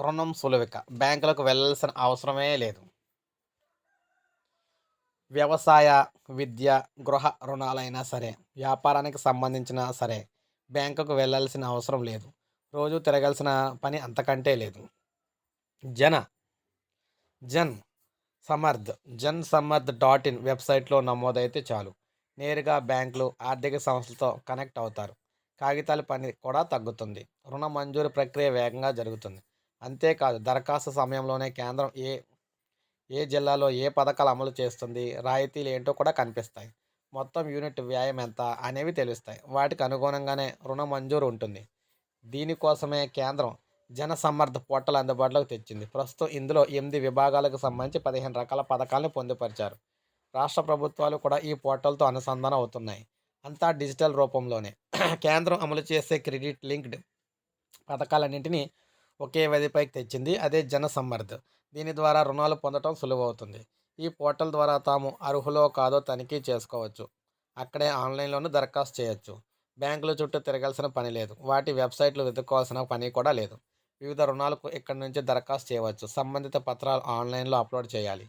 రుణం సులువిక. బ్యాంకులకు వెళ్ళాల్సిన అవసరమే లేదు. వ్యవసాయ విద్య గృహ రుణాలైనా సరే వ్యాపారానికి సంబంధించిన సరే బ్యాంకుకు వెళ్ళాల్సిన అవసరం లేదు. రోజు తిరగాల్సిన పని అంతకంటే లేదు. జన జన్ సమర్థ్ జన్ సమర్థ్ డాట్ ఇన్ వెబ్సైట్లో నమోదైతే చాలు. నేరుగా బ్యాంకులు ఆర్థిక సంస్థలతో కనెక్ట్ అవుతారు. కాగితాల పని కూడా తగ్గుతుంది. రుణ మంజూరు ప్రక్రియ వేగంగా జరుగుతుంది. అంతేకాదు దరఖాస్తు సమయంలోనే కేంద్రం ఏ ఏ జిల్లాలో ఏ పథకాలు అమలు చేస్తుంది రాయితీలు ఏంటో కూడా కనిపిస్తాయి. మొత్తం యూనిట్ వ్యాయం ఎంత అనేవి తెలుస్తాయి. వాటికి అనుగుణంగానే రుణ మంజూరు ఉంటుంది. దీనికోసమే కేంద్రం జన సమర్థ పోర్టల్ అందుబాటులోకి తెచ్చింది. ప్రస్తుతం ఇందులో ఎనిమిది విభాగాలకు సంబంధించి పదిహేను రకాల పథకాలను పొందుపరిచారు. రాష్ట్ర ప్రభుత్వాలు కూడా ఈ పోర్టల్తో అనుసంధానం అవుతున్నాయి. అంతా డిజిటల్ రూపంలోనే. కేంద్రం అమలు చేసే క్రెడిట్ లింక్డ్ పథకాలన్నింటినీ ఒకే వేదికపైకి తెచ్చింది. అదే జనసమ్మర్ద్ దీని ద్వారా రుణాలు పొందడం సులువవుతుంది. ఈ పోర్టల్ ద్వారా తాము అర్హులో కాదో తనిఖీ చేసుకోవచ్చు. అక్కడే ఆన్లైన్లోనూ దరఖాస్తు చేయొచ్చు. బ్యాంకుల చుట్టూ తిరగాల్సిన పని లేదు. వాటి వెబ్సైట్లు వెతుక్కోవాల్సిన పని కూడా లేదు. వివిధ రుణాలకు ఇక్కడ నుంచి దరఖాస్తు చేయవచ్చు. సంబంధిత పత్రాలు ఆన్లైన్లో అప్లోడ్ చేయాలి.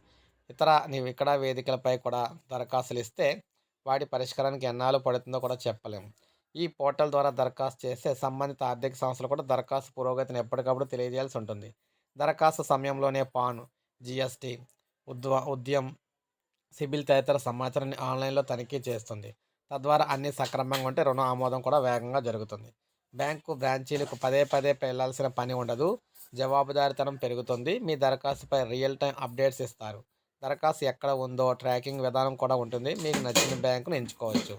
ఇతర నీవు ఇక్కడ వేదికలపై కూడా దరఖాస్తులు ఇస్తే వాటి పరిష్కారానికి ఎన్నాళ్ళు పడుతుందో కూడా చెప్పలేము ఈ పోర్టల్ ద్వారా దరఖాస్తు చేస్తే సంబంధిత ఆర్థిక సంస్థలు కూడా దరఖాస్తు పురోగతిని ఎప్పటికప్పుడు తెలియజేయాల్సి ఉంటుంది. దరఖాస్తు సమయంలోనే పాన్ జిఎస్టీ ఉద్వ ఉద్యమ్ సిబిల్ తదితర సమాచారాన్ని ఆన్లైన్లో తనిఖీ చేస్తుంది. తద్వారా అన్ని సక్రమంగా ఉంటే రుణ ఆమోదం కూడా వేగంగా జరుగుతుంది. బ్యాంకు బ్రాంచీలకు పదే పదే వెళ్ళాల్సిన పని ఉండదు. జవాబుదారితనం పెరుగుతుంది. మీ దరఖాస్తుపై రియల్ టైం అప్డేట్స్ ఇస్తారు. దరఖాస్తు ఎక్కడ ఉందో ట్రాకింగ్ విధానం కూడా ఉంటుంది. మీకు నచ్చిన బ్యాంకును ఎంచుకోవచ్చు.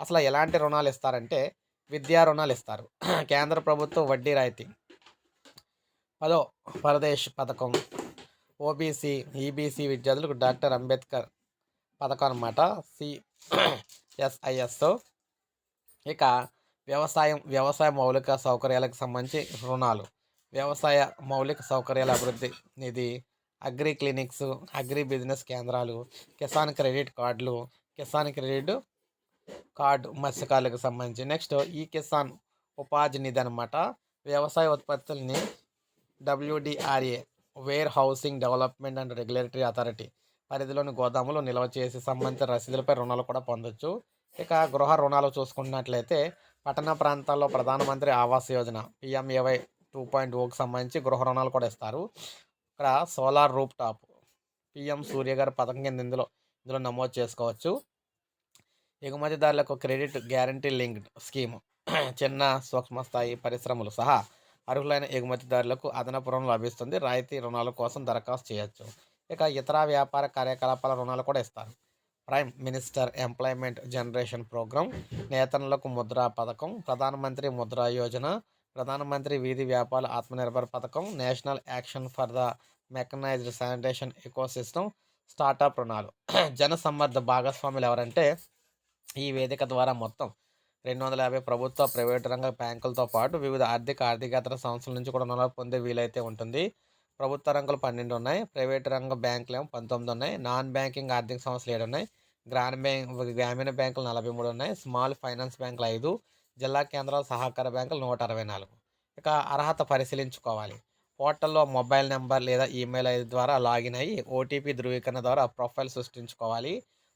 అసలు ఎలాంటి రుణాలు ఇస్తారంటే విద్యా రుణాలు ఇస్తారు. కేంద్ర ప్రభుత్వం వడ్డీ రాయితీ. పదో పరదేశ్ పథకం. ఓబీసీ ఈబీసీ విద్యార్థులకు డాక్టర్ అంబేద్కర్ పథకం అనమాట సీఎస్ఐఎస్తో ఇక వ్యవసాయం వ్యవసాయ మౌలిక సౌకర్యాలకు సంబంధించి రుణాలు. వ్యవసాయ మౌలిక సౌకర్యాల అభివృద్ధి నిధి అగ్రి క్లినిక్స్ అగ్రి బిజినెస్ కేంద్రాలు కిసాన్ క్రెడిట్ కార్డులు కిసాన్ క్రెడిట్ కార్డు మత్స్యకారులకు సంబంధించి. నెక్స్ట్ ఈ కిసాన్ ఉపాధి నిధి అనమాట వ్యవసాయ ఉత్పత్తుల్ని WDRA warehousing development and regulatory authority పరిధిలోని గోదాములు నిల్వ చేసి సంబంధిత రసీదులపై రుణాలు కూడా పొందొచ్చు. ఇక గృహ రుణాలు చూసుకున్నట్లయితే పట్టణ ప్రాంతాల్లో ప్రధానమంత్రి Awas Yojana PMAY two point ఓకి సంబంధించి గృహ రుణాలు కూడా ఇస్తారు. ఇక్కడ solar rooftop PM Surya గారి పథకం కింద ఇందులో ఇందులో నమోదు చేసుకోవచ్చు. ఎగుమతిదారులకు క్రెడిట్ గ్యారంటీ లింక్డ్ స్కీమ్ చిన్న సూక్ష్మ స్థాయి పరిశ్రమలు సహా అర్హులైన ఎగుమతిదారులకు అదనపు రుణం లభిస్తుంది. రాయితీ రుణాల కోసం దరఖాస్తు చేయొచ్చు. ఇక ఇతర వ్యాపార కార్యకలాపాల రుణాలు కూడా ఇస్తారు. Prime minister employment generation programme నేతనులకు Mudra పథకం ప్రధానమంత్రి ముద్రా యోజన ప్రధానమంత్రి వీధి వ్యాపార ఆత్మనిర్భర్ పథకం national action for the mechanised sanitation ecosystem startup రుణాలు. జనసమ్మర్ధ భాగస్వాములు ఎవరంటే ఈ వేదిక ద్వారా మొత్తం రెండు వందల యాభై ప్రభుత్వ ప్రైవేటు రంగ బ్యాంకులతో పాటు వివిధ ఆర్థిక ఆర్థికేతర సంస్థల నుంచి కూడా రుణాలు పొందే వీలైతే ఉంటుంది. ప్రభుత్వ రంగులు పన్నెండు ఉన్నాయి ప్రైవేటు రంగ బ్యాంకులు ఏమో పంతొమ్మిది ఉన్నాయి నాన్ బ్యాంకింగ్ ఆర్థిక సంస్థలు ఏడు ఉన్నాయి గ్రామీణ బ్యాంక్ గ్రామీణ బ్యాంకులు నలభై మూడు ఉన్నాయి స్మాల్ ఫైనాన్స్ బ్యాంకులు ఐదు. జిల్లా కేంద్రాల సహకార బ్యాంకులు నూట అరవై నాలుగు ఇక అర్హత పరిశీలించుకోవాలి. పోర్టల్లో మొబైల్ నెంబర్ లేదా ఈమెయిల్ ఐదు ద్వారా లాగిన్ అయ్యి ఓటీపీ ధృవీకరణ ద్వారా ప్రొఫైల్ సృష్టించుకోవాలి.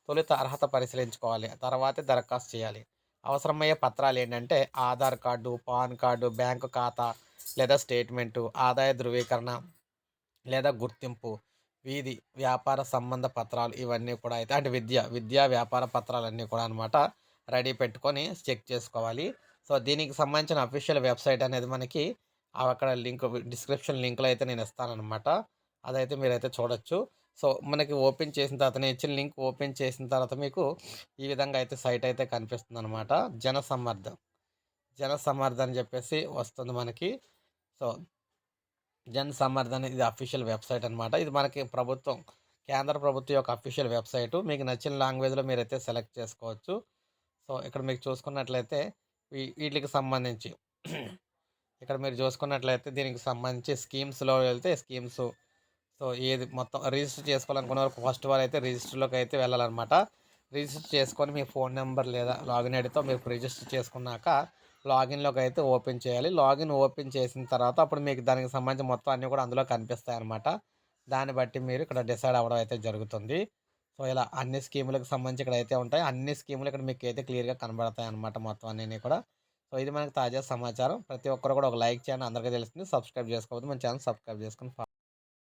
తొలుత అర్హత పరిశీలించుకోవాలి. తర్వాతే దరఖాస్తు చేయాలి. అవసరమయ్యే పత్రాలు ఏంటంటే Aadhaar card PAN card bank ఖాతా లేదా స్టేట్మెంటు ఆదాయ ధృవీకరణ లేదా గుర్తింపు వీధి వ్యాపార సంబంధ పత్రాలు ఇవన్నీ కూడా అయితే అంటే విద్య విద్యా వ్యాపార పత్రాలన్నీ కూడా అనమాట రెడీ పెట్టుకొని చెక్ చేసుకోవాలి. సో దీనికి సంబంధించిన అఫీషియల్ వెబ్సైట్ అనేది మనకి అక్కడ లింక్ డిస్క్రిప్షన్ లింక్లో అయితే నేను ఇస్తానన్నమాట. అదైతే మీరైతే చూడొచ్చు. సో మనకి ఓపెన్ చేసిన తర్వాత నేను ఇచ్చిన లింక్ ఓపెన్ చేసిన తర్వాత మీకు ఈ విధంగా అయితే సైట్ అయితే కనిపిస్తుంది అనమాట జన సమర్థం జన సమర్థం అని చెప్పేసి వస్తుంది మనకి. సో జన్ సమర్థ ఇది అఫీషియల్ వెబ్సైట్ అనమాట ఇది మనకి ప్రభుత్వం కేంద్ర ప్రభుత్వం యొక్క అఫీషియల్ వెబ్సైటు. మీకు నచ్చిన లాంగ్వేజ్లో మీరైతే సెలెక్ట్ చేసుకోవచ్చు. సో ఇక్కడ మీకు చూసుకున్నట్లయితే వీటికి సంబంధించి ఇక్కడ మీరు చూసుకున్నట్లయితే దీనికి సంబంధించి స్కీమ్స్లో వెళ్తే స్కీమ్స్ సో ఏది మొత్తం రిజిస్టర్ చేసుకోవాలనుకున్న వరకు ఫస్ట్ వారు అయితే రిజిస్టర్లోకి అయితే వెళ్ళాలన్నమాట రిజిస్టర్ చేసుకొని మీ ఫోన్ నెంబర్ లేదా లాగిన్ ఐడితో మీరు రిజిస్టర్ చేసుకున్నాక లాగిన్‌లోకి అయితే ఓపెన్ చేయాలి. లాగిన్ ఓపెన్ చేసిన తర్వాత అప్పుడు మీకు దానికి సంబంధించిన మొత్తం అన్నీ కూడా అందులో కనిపిస్తాయన్నమాట. దాన్ని బట్టి మీరు ఇక్కడ డిసైడ్ అవ్వడం అయితే జరుగుతుంది. సో, ఇలా అన్ని స్కీములకు సంబంధించి ఇక్కడ అయితే ఉంటాయి. అన్ని స్కీములు ఇక్కడ మీకు అయితే క్లియర్‌గా కనబడతాయన్నమాట మొత్తం అన్నీ కూడా. సో, ఇది మనకు తాజా సమాచారం. ప్రతి ఒక్కరు కూడా ఒక లైక్ చేయండి. అందరికీ తెలుస్తుంది. సబ్స్క్రైబ్ చేసుకోవద్దు మన ఛానల్ సబ్స్క్రైబ్ చేసుకొని